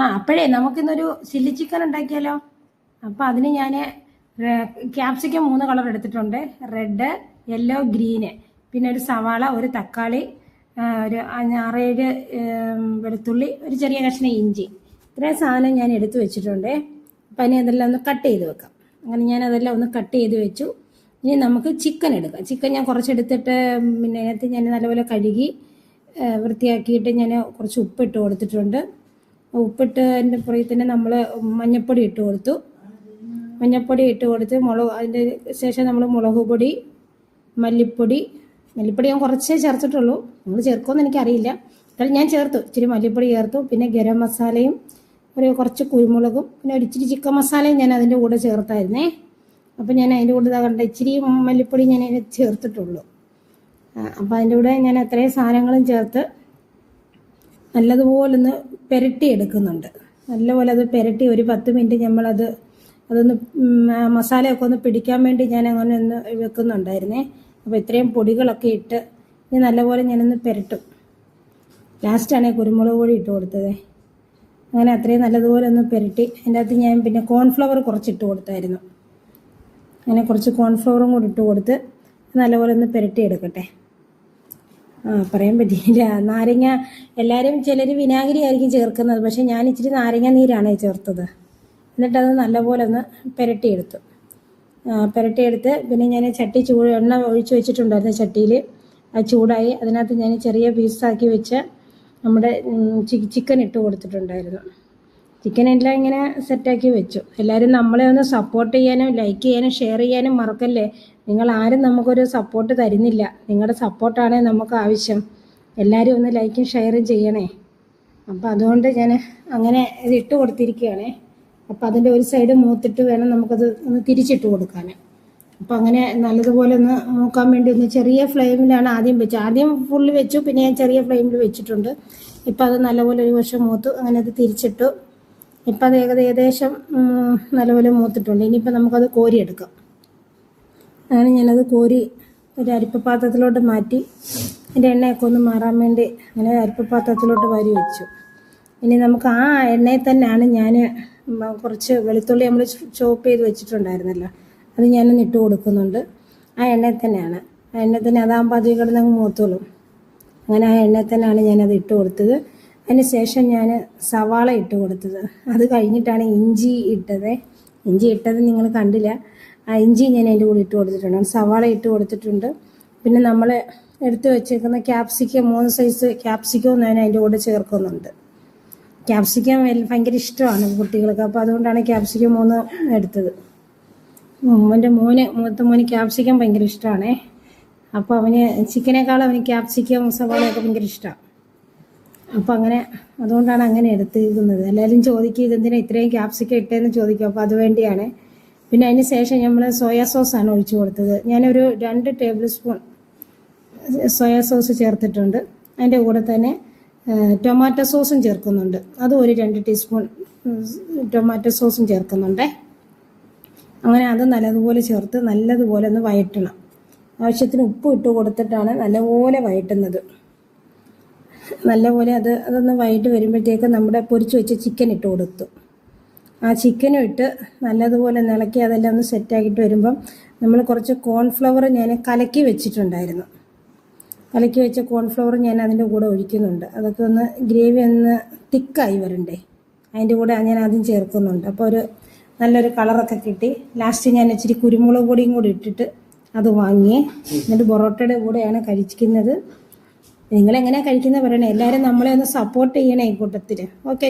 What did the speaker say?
ആ അപ്പോഴേ നമുക്കിന്നൊരു ചില്ലി ചിക്കൻ ഉണ്ടാക്കിയാലോ? അപ്പോൾ അതിന് ഞാൻ ക്യാപ്സിക്കം മൂന്ന് കളർ എടുത്തിട്ടുണ്ട്. Red yellow green. പിന്നെ ഒരു സവാള ഒരു തക്കാളി ഒരു ആറേഴ് വെളുത്തുള്ളി ഒരു ചെറിയ കഷ്ണം ഇഞ്ചി. ഇത്രയും സാധനം ഞാൻ എടുത്തു വെച്ചിട്ടുണ്ട്. അപ്പം ഇനി അതെല്ലാം ഒന്ന് കട്ട് ചെയ്ത് വെക്കാം. അങ്ങനെ ഞാൻ അതെല്ലാം ഒന്ന് കട്ട് ചെയ്ത് വെച്ചു. ഇനി നമുക്ക് ചിക്കൻ എടുക്കാം. ചിക്കൻ ഞാൻ കുറച്ചെടുത്തിട്ട് പിന്നെ അതിനകത്ത് ഞാൻ നല്ലപോലെ കഴുകി വൃത്തിയാക്കിയിട്ട് ഞാൻ കുറച്ച് ഉപ്പിട്ട് കൊടുത്തിട്ടുണ്ട്. ഉപ്പിട്ട് അതിന്റെ പുറകിൽ തന്നെ നമ്മൾ മഞ്ഞൾപ്പൊടി ഇട്ട് കൊടുത്തു. മഞ്ഞൾപ്പൊടി ഇട്ട് കൊടുത്ത് മുളക് അതിന്റെ ശേഷം നമ്മൾ മുളക് പൊടി മല്ലിപ്പൊടി. മല്ലിപ്പൊടി ഞാൻ കുറച്ചേ ചേർത്തിട്ടുള്ളൂ. നിങ്ങൾ ചേർക്കുമെന്ന് എനിക്കറിയില്ല. എന്നാലും ഞാൻ ചേർത്തു. ഇച്ചിരി മല്ലിപ്പൊടി ചേർത്തു. പിന്നെ ഗരം മസാലയും ഒരു കുറച്ച് കുരുമുളകും പിന്നെ ഒരു ഇച്ചിരി ചിക്കൻ മസാലയും ഞാൻ അതിന്റെ കൂടെ ചേർത്തായിരുന്നേ. അപ്പം ഞാൻ അതിന്റെ കൂടെ ഇതാ കണ്ട ഇച്ചിരി മല്ലിപ്പൊടി ഞാൻ അതിന് ചേർത്തിട്ടുള്ളൂ. അപ്പം അതിന്റെ കൂടെ ഞാൻ അത്രയും സാധനങ്ങളും ചേർത്ത് നല്ലതുപോലെ ഒന്ന് പെരട്ടി എടുക്കുന്നുണ്ട് നല്ലപോലെ അത് പെരട്ടി ഒരു പത്ത് മിനിറ്റ് നമ്മളത് അതൊന്ന് മസാലയൊക്കെ ഒന്ന് പിടിക്കാൻ വേണ്ടി ഞാൻ അങ്ങനെ ഒന്ന് വെക്കുന്നുണ്ടായിരുന്നേ. അപ്പോൾ ഇത്രയും പൊടികളൊക്കെ ഇട്ട് ഇനി നല്ലപോലെ ഞാനൊന്ന് പെരട്ടും. ലാസ്റ്റാണ് കുരുമുളക് പൊടി ഇട്ട് കൊടുത്തത്. അങ്ങനെ അത്രയും നല്ലതുപോലെ ഒന്ന് പെരട്ടി. അതിന്റെ അകത്ത് ഞാൻ പിന്നെ കോൺഫ്ലവർ കുറച്ച് ഇട്ട് കൊടുത്തായിരുന്നു. അങ്ങനെ കുറച്ച് കോൺഫ്ലവറും കൂടി ഇട്ട് കൊടുത്ത് നല്ലപോലെ ഒന്ന് പെരട്ടി എടുക്കട്ടെ പറയാൻ പറ്റിയില്ല. നാരങ്ങ എല്ലാവരും ചിലർ വിനാഗിരി ആയിരിക്കും ചേർക്കുന്നത്. പക്ഷെ ഞാൻ ഇച്ചിരി നാരങ്ങ നീരാണ് ചേർത്തത്. എന്നിട്ടത് നല്ലപോലെ ഒന്ന് പുരട്ടിയെടുത്തു. പുരട്ടിയെടുത്ത് പിന്നെ ഞാൻ ചട്ടി ചൂട് എണ്ണ ഒഴിച്ച് വെച്ചിട്ടുണ്ടായിരുന്നു ചട്ടിയിൽ അത് ചൂടായി. അതിനകത്ത് ഞാൻ ചെറിയ പീസാക്കി വെച്ച് നമ്മുടെ ചിക്കൻ ഇട്ട് കൊടുത്തിട്ടുണ്ടായിരുന്നു. ചിക്കൻ എല്ലാം ഇങ്ങനെ സെറ്റാക്കി വെച്ചു. എല്ലാവരും നമ്മളെ ഒന്ന് സപ്പോർട്ട് ചെയ്യാനും ലൈക്ക് ചെയ്യാനും ഷെയർ ചെയ്യാനും മറക്കല്ലേ? നിങ്ങൾ ആരും നമുക്കൊരു സപ്പോർട്ട് തരുന്നില്ല. നിങ്ങളുടെ സപ്പോർട്ടാണ് നമുക്ക് ആവശ്യം. എല്ലാവരും ഒന്ന് ലൈക്കും ഷെയറും ചെയ്യണേ. അപ്പോൾ അതുകൊണ്ട് ഞാൻ അങ്ങനെ ഇത് ഇട്ട് കൊടുത്തിരിക്കുകയാണേ. അപ്പോൾ അതിന്റെ ഒരു സൈഡ് മൂത്തിട്ട് വേണം നമുക്കത് ഒന്ന് തിരിച്ചിട്ട് കൊടുക്കാൻ അപ്പോൾ അങ്ങനെ നല്ലതുപോലെ ഒന്ന് മൂക്കാൻ വേണ്ടി ഒന്ന് ചെറിയ ഫ്ലെയിമിലാണ് ആദ്യം വെച്ചത്. ആദ്യം ഫുള്ള് വെച്ചു പിന്നെ ഞാൻ ചെറിയ ഫ്ലെയിമിൽ വെച്ചിട്ടുണ്ട്. ഇപ്പോൾ അത് നല്ലപോലെ ഒരു വർഷം മൂത്തു അങ്ങനെ അത് തിരിച്ചിട്ടു. ഇപ്പം അത് ഏകദേശം ഏകദേശം നല്ലപോലെ മൂത്തിട്ടുണ്ട്. ഇനിയിപ്പോൾ നമുക്കത് കോരിയെടുക്കാം. അങ്ങനെ ഞാനത് കോരി ഒരു അരിപ്പപാത്രത്തിലോട്ട് മാറ്റി അതിന്റെ എണ്ണയൊക്കെ ഒന്ന് മാറാൻ വേണ്ടി അങ്ങനെ അരിപ്പ വരി വെച്ചു. ഇനി നമുക്ക് ആ എണ്ണയിൽ തന്നെയാണ് ഞാൻ കുറച്ച് വെളുത്തുള്ളി നമ്മൾ ചോപ്പ് ചെയ്ത് വെച്ചിട്ടുണ്ടായിരുന്നല്ലോ. അത് ഞാനൊന്ന് ഇട്ട് കൊടുക്കുന്നുണ്ട്. ആ എണ്ണയിൽ തന്നെയാണ്. ആ എണ്ണയിൽ തന്നെ അതാകുമ്പോൾ അതിൽ കിടന്നങ്ങ് മൂത്തോളും. അങ്ങനെ ആ എണ്ണയിൽ തന്നെയാണ് ഞാനത് ഇട്ട് കൊടുത്തത്. അതിന് ശേഷം ഞാൻ സവാള ഇട്ട് കൊടുത്തത്. അത് കഴിഞ്ഞിട്ടാണ് ഇഞ്ചി ഇട്ടത്. ഇഞ്ചി ഇട്ടത് നിങ്ങൾ കണ്ടില്ല. ആ ഇഞ്ചി ഞാൻ അതിന്റെ കൂടെ ഇട്ട് കൊടുത്തിട്ടുണ്ട്. സവാള ഇട്ട് കൊടുത്തിട്ടുണ്ട്. പിന്നെ നമ്മൾ എടുത്തു വെച്ചേക്കുന്ന ക്യാപ്സിക്കം മൂന്ന് സൈസ് ക്യാപ്സിക്കവും ഞാൻ അതിന്റെ കൂടെ ചേർക്കുന്നുണ്ട്. ക്യാപ്സിക്കം ഭയങ്കര ഇഷ്ടമാണ് കുട്ടികൾക്ക്. അപ്പോൾ അതുകൊണ്ടാണ് ക്യാപ്സിക്കം മൂന്ന് എടുത്തത്. എന്റെ മോന് മൂത്ത മോന് ക്യാപ്സിക്കം ഭയങ്കര ഇഷ്ടമാണേ. അപ്പോൾ അവന് ചിക്കനേക്കാളും അവന് ക്യാപ്സിക്കം സവാളയൊക്കെ ഭയങ്കര ഇഷ്ടമാണ് അപ്പോൾ അങ്ങനെ അതുകൊണ്ടാണ് അങ്ങനെ എടുത്തിരിക്കുന്നത്. എല്ലാവരും ചോദിക്കുക ഇതെന്തിനാ ഇത്രയും ക്യാപ്സിക്ക ഇട്ടതെന്ന് ചോദിക്കും. അപ്പോൾ അതുവേണ്ടിയാണ് പിന്നെ അതിന് ശേഷം നമ്മൾ സോയാ സോസാണ് ഒഴിച്ചു കൊടുത്തത്. ഞാനൊരു രണ്ട് ടേബിൾ സ്പൂൺ സോയാ സോസ് ചേർത്തിട്ടുണ്ട്. അതിന്റെ കൂടെ തന്നെ ടൊമാറ്റോ സോസും ചേർക്കുന്നുണ്ട്. അതും ഒരു രണ്ട് ടീസ്പൂൺ ടൊമാറ്റോ സോസും ചേർക്കുന്നുണ്ട്. അങ്ങനെ അത് നല്ലതുപോലെ ചേർത്ത് നല്ലതുപോലെ ഒന്ന് വയറ്റണം. ആവശ്യത്തിന് ഉപ്പ് ഇട്ട് കൊടുത്തിട്ടാണ് നല്ലപോലെ വഴറ്റുന്നത് നല്ലപോലെ അത് അതൊന്ന് വൈകിട്ട് വരുമ്പോഴത്തേക്ക് നമ്മുടെ പൊരിച്ച് വെച്ച ചിക്കൻ ഇട്ട് കൊടുത്തു. ആ ചിക്കനും ഇട്ട് നല്ലതുപോലെ നിളക്കി അതെല്ലാം ഒന്ന് സെറ്റാക്കിയിട്ട് വരുമ്പം നമ്മൾ കുറച്ച് കോൺഫ്ലവർ ഞാൻ കലക്കി വെച്ചിട്ടുണ്ടായിരുന്നു. കലക്കി വെച്ച കോൺഫ്ലവർ ഞാൻ അതിന്റെ കൂടെ ഒഴിക്കുന്നുണ്ട്. അതൊക്കെ ഒന്ന് ഗ്രേവി ഒന്ന് തിക്കായി വരണ്ടേ? അതിന്റെ കൂടെ ഞാൻ ആദ്യം ചേർക്കുന്നുണ്ട്. അപ്പോൾ ഒരു നല്ലൊരു കളറൊക്കെ കിട്ടി. ലാസ്റ്റ് ഞാൻ ഇച്ചിരി കുരുമുളക് പൊടിയും കൂടി ഇട്ടിട്ട് അത് വാങ്ങി എന്നിട്ട് പൊറോട്ടയുടെ കൂടെയാണ് കഴിക്കുന്നത് നിങ്ങളെങ്ങനെയാണ് കഴിക്കുന്നത് പറയണേ. എല്ലാവരും നമ്മളെ ഒന്ന് സപ്പോർട്ട് ചെയ്യണേ ഈ കൂട്ടത്തിൽ ഓക്കെ